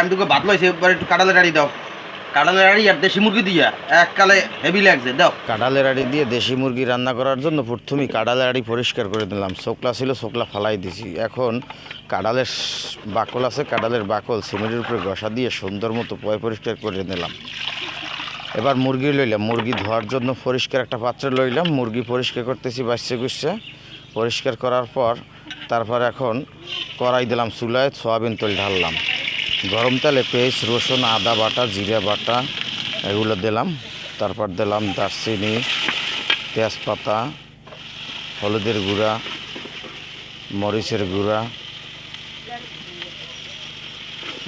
আমি তোকে ভাত লইছি, এবার একটু কাঁঠালের আড়ি দাও। কাঁঠালের আড়ি আর দেশি মুরগি দিয়া, এককালে হেভি লাগছে, দাও। কাঁঠালের আড়ি দিয়ে দেশি মুরগি রান্না করার জন্য প্রথমেই কাঁঠালের আড়ি পরিষ্কার করে দিলাম। শোকলা ছিল শোকলা ফালাই দিছি। এখন কাঁঠালের বাকল আছে, কাঁঠালের বাকল সিমেন্টের উপরে ঘষা দিয়ে সুন্দর মতো পয় পরিষ্কার করে নিলাম। এবার মুরগি লইলাম। মুরগি ধোয়ার জন্য পরিষ্কার একটা পাত্র লইলাম। মুরগি পরিষ্কার করতেছি বাচ্চা গুচ্ছে পরিষ্কার করার পর তারপর এখন কড়াই দিলাম চুলায়, সয়াবিন তেল ঢাললাম। গরম তেলে পেস্ট, রসুন, আদা বাটা, জিরা বাটা, এগুলো দিলাম। তারপর দিলাম দারচিনি, তেজপাতা, হলুদের গুঁড়া, মরিচের গুঁড়া।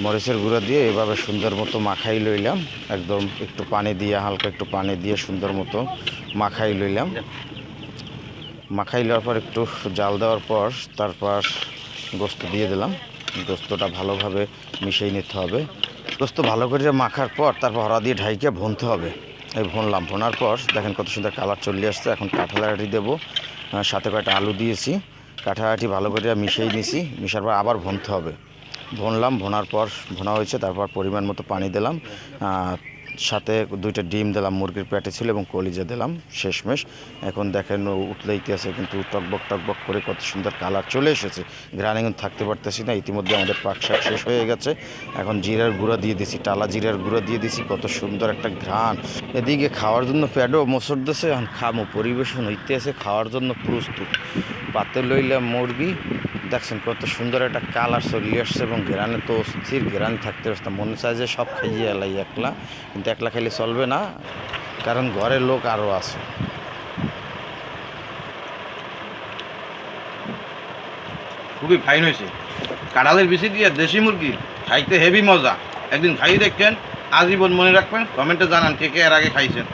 মরিচের গুঁড়া দিয়ে এভাবে সুন্দর মতো মাখাই লইলাম। একদম একটু পানি দিয়ে, হালকা একটু পানি দিয়ে সুন্দর মতো মাখাই লইলাম। মাখাই লওয়ার পর একটু জাল দেওয়ার পর তারপর গোস্ত দিয়ে দিলাম। গোস্তটা ভালোভাবে মিশিয়ে নিতে হবে। গোস্ত ভালো করে মাখার পর তারপর হরা দিয়ে ঢাইকে ভুনতে হবে। এই ভুনলাম ভোনার পর দেখেন কত সুন্দর কালার চলে আসছে। এখন কাঁঠালাটি দেবো। সাথে কয়েকটা আলু দিয়েছি। কাঁঠালাটি ভালো করে মিশিয়ে নিছি। মিশার পর আবার ভুনতে হবে। ভুনলাম, ভোনার পর ভোনা হয়েছে, তারপর পরিমাণ মতো পানি দিলাম। সাথে দুইটা ডিম দিলাম, মুরগির প্যাটে ছিল এবং কলিজা দিলাম, শেষমেশ। এখন দেখেন ও উতলাইতে আছে কিন্তু টকবক টকবক করে কত সুন্দর কালার চলে এসেছে। গ্রানে কিন্তু থাকতে পারতেছি না, ইতিমধ্যে আমাদের পাক শাক শেষ হয়ে গেছে। এখন জিরার গুঁড়া দিয়ে দিছি, টালা জিরার গুঁড়া দিয়ে দিছি, কত সুন্দর একটা ঘ্রাণ। এদিকে খাওয়ার জন্য প্যাডও মসর দিছে, এখন খামো, পরিবেশন আছে খাওয়ার জন্য প্রস্তুত। পাতে লইলাম মুরগি দেখছেন কত সুন্দর একটা কালার চলে আসছে এবং ঘেরানে তো অস্থির ঘেরানি থাকতে আসছে মনে চায় যে সব খাইয়ে এলাই একলা, কিন্তু একলা খাইলে চলবে না, কারণ ঘরের লোক আরও আছে। খুবই ফাইন হয়েছে। কাঁঠালের বেশি দিয়ে দেশি মুরগি খাইতে হেভি মজা। একদিন খাইয়ে দেখছেন আজীবন মনে রাখবেন, কমেন্টে জানান কে কে এর আগে খাইছেন।